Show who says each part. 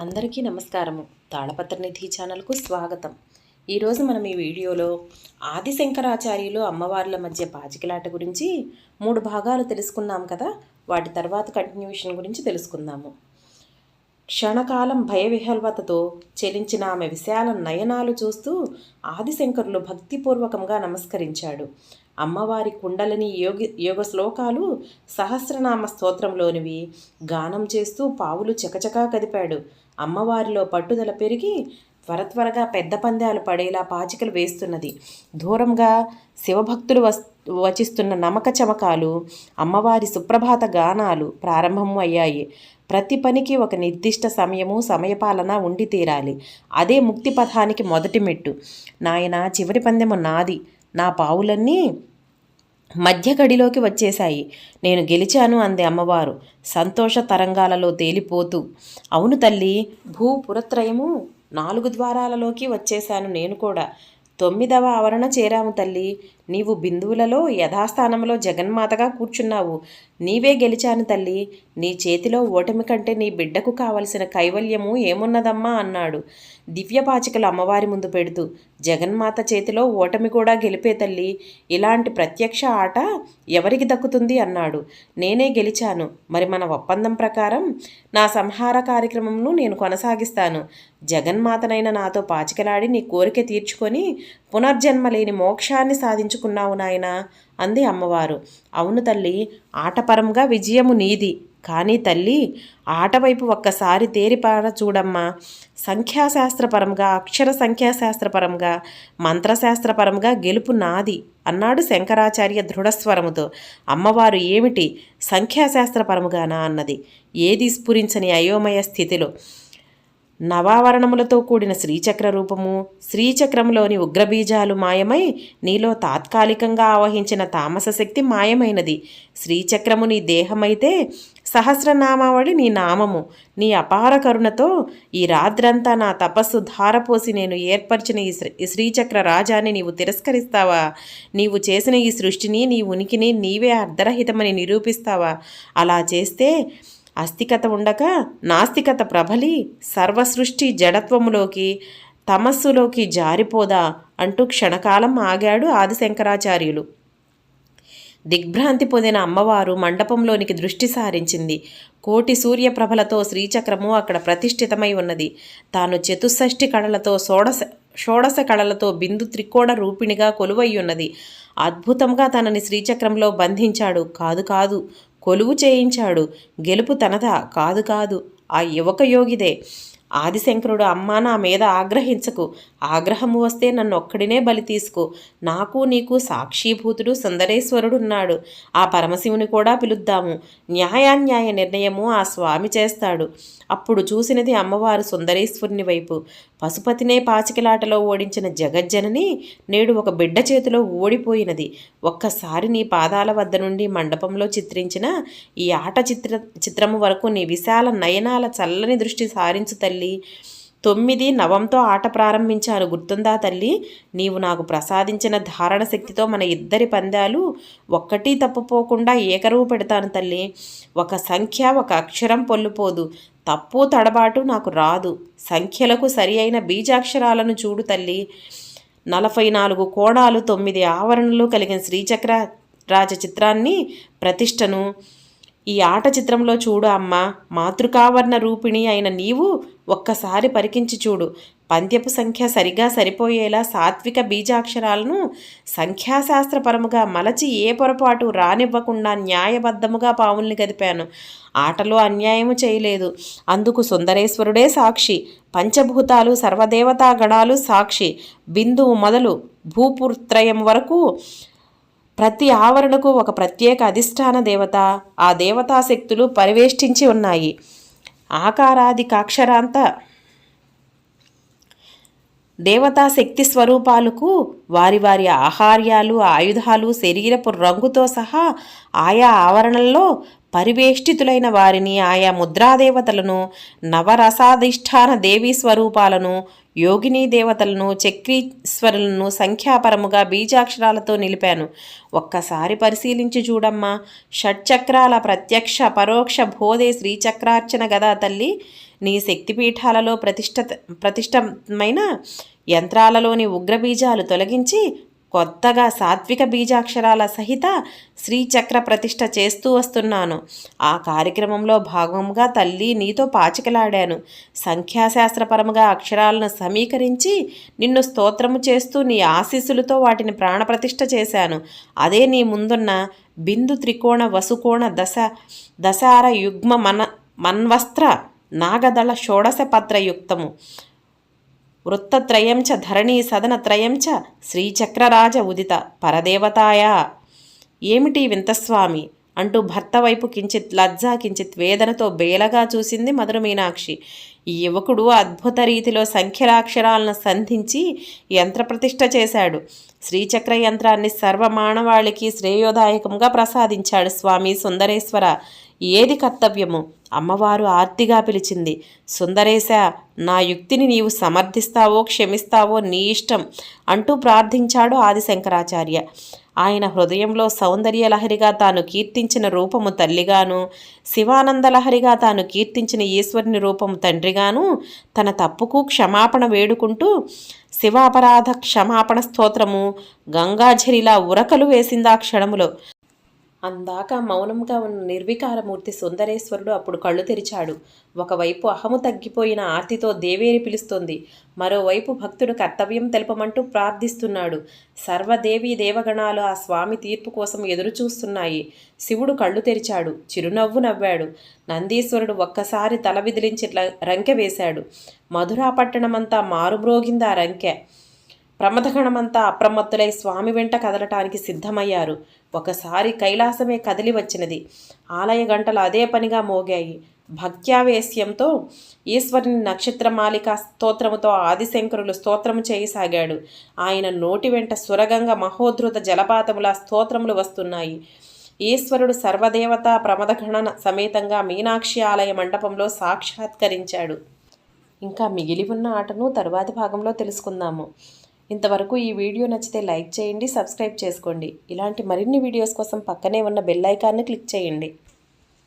Speaker 1: అందరికీ నమస్కారము. తాళపత్ర నిధి ఛానల్కు స్వాగతం. ఈరోజు మనం ఈ వీడియోలో ఆది శంకరాచార్యులు అమ్మవార్ల మధ్య పాచికలాట గురించి మూడు భాగాలు తెలుసుకున్నాం కదా? వాటి తర్వాత కంటిన్యూషన్ గురించి తెలుసుకుందాము. క్షణకాలం భయవిహల్వతతో చెలించిన ఆమె విశాల నయనాలు చూస్తూ ఆదిశంకరులు భక్తిపూర్వకంగా నమస్కరించాడు. అమ్మవారి కుండలని యోగి యోగ శ్లోకాలు సహస్రనామ స్తోత్రంలోనివి. గానం చేస్తూ పావులు చకచకా కదిపాడు. అమ్మవారిలో పట్టుదల పెరిగి త్వర త్వరగా పెద్ద పందాలు పడేలా పాచికలు వేస్తున్నది. దూరంగా శివభక్తులు వస్ వచిస్తున్న నమక చమకాలు అమ్మవారి సుప్రభాత గానాలు ప్రారంభం అయ్యాయి. ప్రతి పనికి ఒక నిర్దిష్ట సమయము సమయపాలన ఉండి తీరాలి. అదే ముక్తి పథానికి మొదటి మెట్టు. నాయన చివరి పందెము నాది. నా పావులన్నీ మధ్య గడిలోకి వచ్చేశాయి. నేను గెలిచాను అంది అమ్మవారు. సంతోష తరంగాలలో తేలిపోతూ అవును తల్లి భూ పురత్రయము నాలుగు ద్వారాలలోకి వచ్చేశాను నేను కూడా. తొమ్మిదవ ఆవరణ చేరాము తల్లి. నీవు బిందువులలో యథాస్థానంలో జగన్మాతగా కూర్చున్నావు. నీవే గెలిచాను తల్లి. నీ చేతిలో ఓటమి కంటే నీ బిడ్డకు కావలసిన కైవల్యము ఏమున్నదమ్మా అన్నాడు. దివ్యపాచికలు అమ్మవారి ముందు పెడుతూ జగన్మాత చేతిలో ఓటమి కూడా గెలిపే తల్లి ఇలాంటి ప్రత్యక్ష ఆట ఎవరికి దక్కుతుంది అన్నాడు. నేనే గెలిచాను. మరి మన ఒప్పందం ప్రకారం నా సంహార కార్యక్రమంను నేను కొనసాగిస్తాను. జగన్మాతనైన నాతో పాచికలాడి నీ కోరిక తీర్చుకొని పునర్జన్మ లేని మోక్షాన్ని సాధించుకున్నావు నాయన అంది అమ్మవారు. అవును తల్లి ఆటపరంగా విజయము నీది. కానీ తల్లి ఆటవైపు ఒక్కసారి తేరిపార చూడమ్మా. సంఖ్యాశాస్త్రపరంగా అక్షర సంఖ్యాశాస్త్రపరంగా మంత్రశాస్త్రపరంగా గెలుపు నాది అన్నాడు శంకరాచార్య దృఢస్వరముతో. అమ్మవారు ఏమిటి? సంఖ్యాశాస్త్రపరముగానా? అన్నది. ఏది స్ఫురించని అయోమయ స్థితిలో? నవావరణములతో కూడిన శ్రీచక్ర రూపము శ్రీచక్రంలోని ఉగ్రబీజాలు మాయమై నీలో తాత్కాలికంగా ఆవహించిన తామస శక్తి మాయమైనది. శ్రీచక్రము నీ దేహమైతే సహస్రనామావళి నీ నామము. నీ అపార కరుణతో ఈ రాత్రంతా నా తపస్సు ధారపోసి నేను ఏర్పరిచిన ఈ శ్రీ శ్రీచక్ర రాజాన్ని నీవు తిరస్కరిస్తావా? నీవు చేసిన ఈ సృష్టిని నీ ఉనికిని నీవే అర్ధరహితమని నిరూపిస్తావా? అలా చేస్తే అస్థికత ఉండక నాస్తికత ప్రబలి సర్వసృష్టి జడత్వములోకి తమస్సులోకి జారిపోదా అంటూ క్షణకాలం ఆగాడు ఆదిశంకరాచార్యులు. దిగ్భ్రాంతి పొందిన అమ్మవారు మండపంలోనికి దృష్టి సారించింది. కోటి సూర్యప్రభలతో శ్రీచక్రము అక్కడ ప్రతిష్ఠితమై ఉన్నది. తాను చతుషష్ఠి కళలతో షోడశ షోడశ కళలతో బిందు త్రికోణ రూపిణిగా కొలువై ఉన్నది. అద్భుతంగా తనని శ్రీచక్రంలో బంధించాడు. కాదు కాదు కొలువు చేయించాడు. గెలుపు తనదా? కాదు కాదు. ఆ యువక యోగిదే. ఆదిశంకరుడు అమ్మా నా మీద ఆగ్రహించకు. ఆగ్రహము వస్తే నన్ను ఒక్కడినే బలి తీసుకో. నాకు నీకు సాక్షీభూతుడు సుందరేశ్వరుడున్నాడు. ఆ పరమశివుని కూడా పిలుద్దాము. న్యాయాన్యాయ నిర్ణయము ఆ స్వామి చేస్తాడు. అప్పుడు చూసినది అమ్మవారు సుందరేశ్వరుని వైపు. పశుపతినే పాచికలాటలో ఓడించిన జగజ్జనని నేడు ఒక బిడ్డ చేతిలో ఓడిపోయినది. ఒక్కసారి నీ పాదాల వద్ద నుండి మండపంలో చిత్రించిన ఈ ఆట చిత్ర చిత్రము వరకు నీ విశాల నయనాల చల్లని దృష్టి సారించు తల్లి తొమ్మిది నవంతో ఆట ప్రారంభించాను గుర్తుందా తల్లి? నీవు నాకు ప్రసాదించిన ధారణ శక్తితో మన ఇద్దరి పందాలు ఒక్కటి తప్పుపోకుండా ఏకరువు పెడతాను తల్లి. ఒక సంఖ్య ఒక అక్షరం పొల్లుపోదు. తప్పు తడబాటు నాకు రాదు. సంఖ్యలకు సరి అయిన బీజాక్షరాలను చూడు తల్లి. నలభై నాలుగు కోణాలు తొమ్మిది ఆవరణలు కలిగిన శ్రీచక్ర రాజ చిత్రాన్ని ప్రతిష్టను ఈ ఆట చిత్రంలో చూడు అమ్మ మాతృకావర్ణ రూపిణి అయిన నీవు ఒక్కసారి పరికించి చూడు. పంద్యపు సంఖ్య సరిగా సరిపోయేలా సాత్విక బీజాక్షరాలను సంఖ్యాశాస్త్రపరముగా మలచి ఏ పొరపాటు రానివ్వకుండా న్యాయబద్ధముగా పావుల్ని గదిపాను. ఆటలో అన్యాయము చేయలేదు. అందుకు సుందరేశ్వరుడే సాక్షి. పంచభూతాలు సర్వదేవతా గణాలు సాక్షి. బిందువు మొదలు భూపుత్రయం వరకు ప్రతి ఆవరణకు ఒక ప్రత్యేక అధిష్టాన దేవత ఆ దేవతాశక్తులు పరివేష్టించి ఉన్నాయి. ఆకారాది కాక్షరాంత దేవతా శక్తి స్వరూపాలకు వారి వారి ఆహార్యాలు ఆయుధాలు శరీరపు రంగుతో సహా ఆయా ఆవరణల్లో పరివేష్టితులైన వారిని ఆయా ముద్రాదేవతలను నవరసాధిష్టాన దేవీ స్వరూపాలను యోగిని దేవతలను చక్రీశ్వరులను సంఖ్యాపరముగా బీజాక్షరాలతో నిలిపాను. ఒక్కసారి పరిశీలించి చూడమ్మా. షట్చక్రాల ప్రత్యక్ష పరోక్ష బోధే శ్రీచక్రార్చన గదా తల్లి. నీ శక్తిపీఠాలలో ప్రతిష్ట ప్రతిష్టమైన యంత్రాలలోని ఉగ్రబీజాలు తొలగించి కొత్తగా సాత్విక బీజాక్షరాల సహిత శ్రీచక్ర ప్రతిష్ఠ చేస్తూ వస్తున్నాను. ఆ కార్యక్రమంలో భాగంగా తల్లి నీతో పాచికలాడాను. సంఖ్యాశాస్త్రపరముగా అక్షరాలను సమీకరించి నిన్ను స్తోత్రము చేస్తూ నీ ఆశీస్సులతో వాటిని ప్రాణప్రతిష్ఠ చేశాను. అదే నీ ముందున్న బిందు త్రికోణ వసుకోణ దశ దశార యుగ్మ మన మన్వస్త్ర నాగదళ షోడశపత్రయుక్తము వృత్తత్రయం చ ధరణీ సదనత్రయం చ శ్రీచక్రరాజ ఉదిత పరదేవతాయ. ఏమిటి వింతస్వామి? అంటూ భర్త వైపు కించిత్ లజ్జా కించిత్ వేదనతో బేలగా చూసింది మధుర మీనాక్షి. ఈ యువకుడు అద్భుత రీతిలో సంఖ్యలాక్షరాలను సంధించి యంత్రప్రతిష్ఠ చేశాడు. శ్రీచక్ర యంత్రాన్ని సర్వమానవాళికి శ్రేయోదాయకంగా ప్రసాదించాడు స్వామి సుందరేశ్వర. ఏది కర్తవ్యము? అమ్మవారు ఆర్తిగా పిలిచింది. సుందరేశ నా యుక్తిని నీవు సమర్థిస్తావో క్షమిస్తావో నీ ఇష్టం అంటూ ప్రార్థించాడు ఆదిశంకరాచార్య. ఆయన హృదయంలో సౌందర్య లహరిగా తాను కీర్తించిన రూపము తల్లిగాను శివానంద లహరిగా తాను కీర్తించిన ఈశ్వరుని రూపము తండ్రిగాను తన తప్పుకు క్షమాపణ వేడుకుంటూ శివాపరాధ క్షమాపణ స్తోత్రము గంగాఝరిలా ఉరకలు వేసిందా క్షణములో. అందాక మౌనంగా ఉన్న నిర్వికారమూర్తి సుందరేశ్వరుడు అప్పుడు కళ్ళు తెరిచాడు. ఒకవైపు అహము తగ్గిపోయిన ఆర్తితో దేవేరి పిలుస్తుంది. మరోవైపు భక్తుడు కర్తవ్యం తెలపమంటూ ప్రార్థిస్తున్నాడు. సర్వదేవీ దేవగణాలు ఆ స్వామి తీర్పు కోసం ఎదురు చూస్తున్నాయి శివుడు కళ్ళు తెరిచాడు. చిరునవ్వు నవ్వాడు. నందీశ్వరుడు ఒక్కసారి తల విదిలించి రంకె వేశాడు. మధురా పట్టణమంతా మారుమ్రోగింది ఆ రంకె. ప్రమథగణమంతా అప్రమత్తులై స్వామి వెంట కదలటానికి సిద్ధమయ్యారు. ఒకసారి కైలాసమే కదిలి వచ్చినది. ఆలయ గంటలు అదే పనిగా మోగాయి. భక్త్యావేశ్యంతో ఈశ్వరుని నక్షత్రమాలిక స్తోత్రముతో ఆదిశంకరులు స్తోత్రము చేయసాగాడు. ఆయన నోటి వెంట సురగంగ మహోద్ధృత జలపాతముల స్తోత్రములు వస్తున్నాయి. ఈశ్వరుడు సర్వదేవత ప్రమదగణన సమేతంగా మీనాక్షి ఆలయ మండపంలో సాక్షాత్కరించాడు. ఇంకా మిగిలి ఉన్న ఆటను తరువాతి భాగంలో తెలుసుకుందాము. ఇంతవరకు ఈ వీడియో నచ్చితే లైక్ చేయండి సబ్స్క్రైబ్ చేసుకోండి. ఇలాంటి మరిన్ని వీడియోస్ కోసం పక్కనే ఉన్న బెల్ ఐకాన్ని క్లిక్ చేయండి.